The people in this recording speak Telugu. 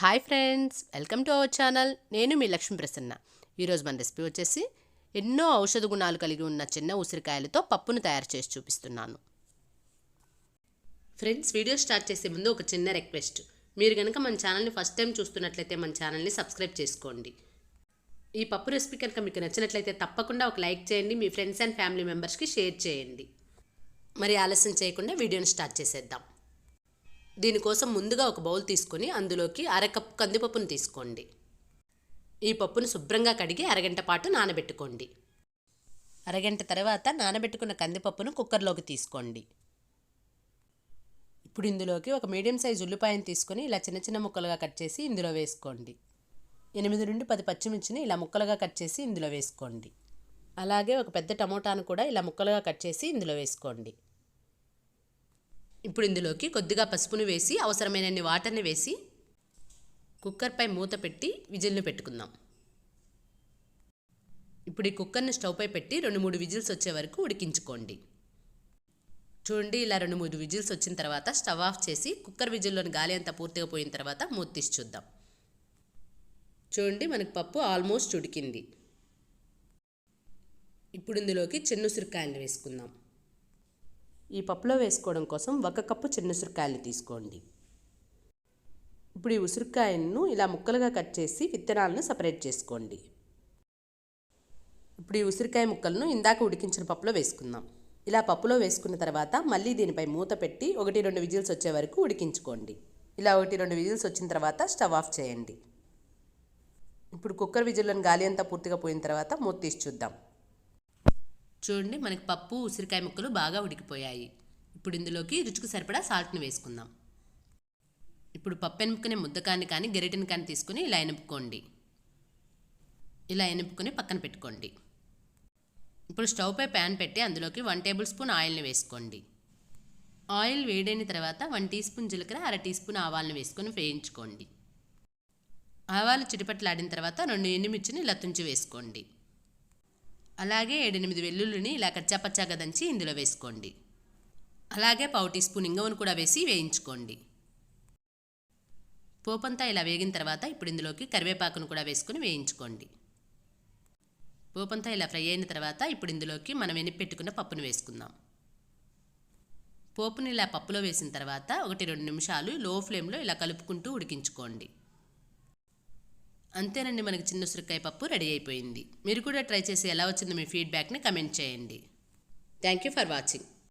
Hi friends welcome to our channel. నేను మీ లక్ష్మీ ప్రసన్న. ఈరోజు మన రెసిపీ వచ్చేసి ఎన్నో ఔషధ గుణాలు కలిగి ఉన్న చిన్న ఉసిరికాయలతో పప్పును తయారు చేసి చూపిస్తున్నాను. ఫ్రెండ్స్ వీడియో స్టార్ట్ చేసే ముందు ఒక చిన్న రిక్వెస్ట్. మీరు కనుక మన ఛానల్ని ఫస్ట్ టైం చూస్తున్నట్లయితే మన ఛానల్ని సబ్స్క్రైబ్ చేసుకోండి. ఈ పప్పు రెసిపీ కనుక మీకు నచ్చినట్లయితే తప్పకుండా ఒక లైక్ చేయండి మీ ఫ్రెండ్స్ అండ్ ఫ్యామిలీ మెంబర్స్కి షేర్ చేయండి. మరి ఆలస్యం చేయకుండా వీడియోని స్టార్ట్ చేసేద్దాం. దీనికోసం ముందుగా ఒక బౌల్ తీసుకొని అందులోకి అరకప్పు కందిపప్పును తీసుకోండి. ఈ పప్పును శుభ్రంగా కడిగి అరగంట పాటు నానబెట్టుకోండి. అరగంట తర్వాత నానబెట్టుకున్న కందిపప్పును కుక్కర్లోకి తీసుకోండి. ఇప్పుడు ఇందులోకి ఒక మీడియం సైజ్ ఉల్లిపాయను తీసుకొని ఇలా చిన్న చిన్న ముక్కలుగా కట్ చేసి ఇందులో వేసుకోండి. ఎనిమిది నుండి పది పచ్చిమిర్చిని ఇలా ముక్కలుగా కట్ చేసి ఇందులో వేసుకోండి. అలాగే ఒక పెద్ద టమోటాను కూడా ఇలా ముక్కలుగా కట్ చేసి ఇందులో వేసుకోండి. ఇప్పుడు ఇందులోకి కొద్దిగా పసుపును వేసి అవసరమైనన్ని వాటర్ని వేసి కుక్కర్పై మూత పెట్టి విజిల్ను పెట్టుకుందాం. ఇప్పుడు ఈ కుక్కర్ని స్టవ్పై పెట్టి రెండు మూడు విజిల్స్ వచ్చే వరకు ఉడికించుకోండి. చూడండి ఇలా రెండు మూడు విజిల్స్ వచ్చిన తర్వాత స్టవ్ ఆఫ్ చేసి కుక్కర్ విజిల్లోని గాలి అంతా పూర్తిగా పోయిన తర్వాత మూత తీసి చూద్దాం. చూడండి మనకు పప్పు ఆల్మోస్ట్ ఉడికింది. ఇప్పుడు ఇందులోకి చిన్న ఉసిరికాయలు వేసుకుందాం. ఈ పప్పులో వేసుకోవడం కోసం ఒక కప్పు చిన్న ఉసిరికాయలు తీసుకోండి. ఇప్పుడు ఈ ఉసిరికాయలను ఇలా ముక్కలుగా కట్ చేసి విత్తనాలను సపరేట్ చేసుకోండి. ఇప్పుడు ఈ ఉసిరికాయ ముక్కలను ఇందాక ఉడికించిన పప్పులో వేసుకుందాం. ఇలా పప్పులో వేసుకున్న తర్వాత మళ్ళీ దీనిపై మూత పెట్టి ఒకటి రెండు విజిల్స్ వచ్చే వరకు ఉడికించుకోండి. ఇలా ఒకటి రెండు విజిల్స్ వచ్చిన తర్వాత స్టవ్ ఆఫ్ చేయండి. ఇప్పుడు కుక్కర్ విజిల్లోని గాలి అంతా పూర్తిగా పోయిన తర్వాత మూత తీసి చూద్దాం. చూడండి మనకి పప్పు ఉసిరికాయ ముక్కలు బాగా ఉడికిపోయాయి. ఇప్పుడు ఇందులోకి రుచికి సరిపడా సాల్ట్ని వేసుకుందాం. ఇప్పుడు పప్పు ఎనుపుకునే ముద్దకాన్ని కానీ గరిటెని కానీ తీసుకుని ఇలా ఎనుపుకోండి. ఇలా ఎనుపుకొని పక్కన పెట్టుకోండి. ఇప్పుడు స్టవ్పై ప్యాన్ పెట్టి అందులోకి వన్ టేబుల్ స్పూన్ ఆయిల్ని వేసుకోండి. ఆయిల్ వేడైన తర్వాత వన్ టీ స్పూన్ జీలకర్ర అర టీ స్పూన్ ఆవాలను వేసుకొని వేయించుకోండి. ఆవాలు చిటిపట్లాడిన తర్వాత రెండు ఎండుమిర్చిని ఇలా తుంచి వేసుకోండి. అలాగే ఏడెనిమిది వెల్లుల్లిని ఇలా కచ్చాపచ్చాగా దంచి ఇందులో వేసుకోండి. అలాగే పావు టీ స్పూన్ ఇంగవను కూడా వేసి వేయించుకోండి. పోపంతా ఇలా వేగిన తర్వాత ఇప్పుడు ఇందులోకి కరివేపాకును కూడా వేసుకొని వేయించుకోండి. పోపంతా ఇలా ఫ్రై అయిన తర్వాత ఇప్పుడు ఇందులోకి మనం ఎనిపెట్టుకున్న పప్పును వేసుకుందాం. పోపుని ఇలా పప్పులో వేసిన తర్వాత ఒకటి రెండు నిమిషాలు లో ఫ్లేమ్లో ఇలా కలుపుకుంటూ ఉడికించుకోండి. అంతేనండి మనకి చిన్న ఉసిరికాయ పప్పు రెడీ అయిపోయింది. మీరు కూడా ట్రై చేసి ఎలా వచ్చిందో మీ ఫీడ్బ్యాక్ని కమెంట్ చేయండి. Thank you for watching.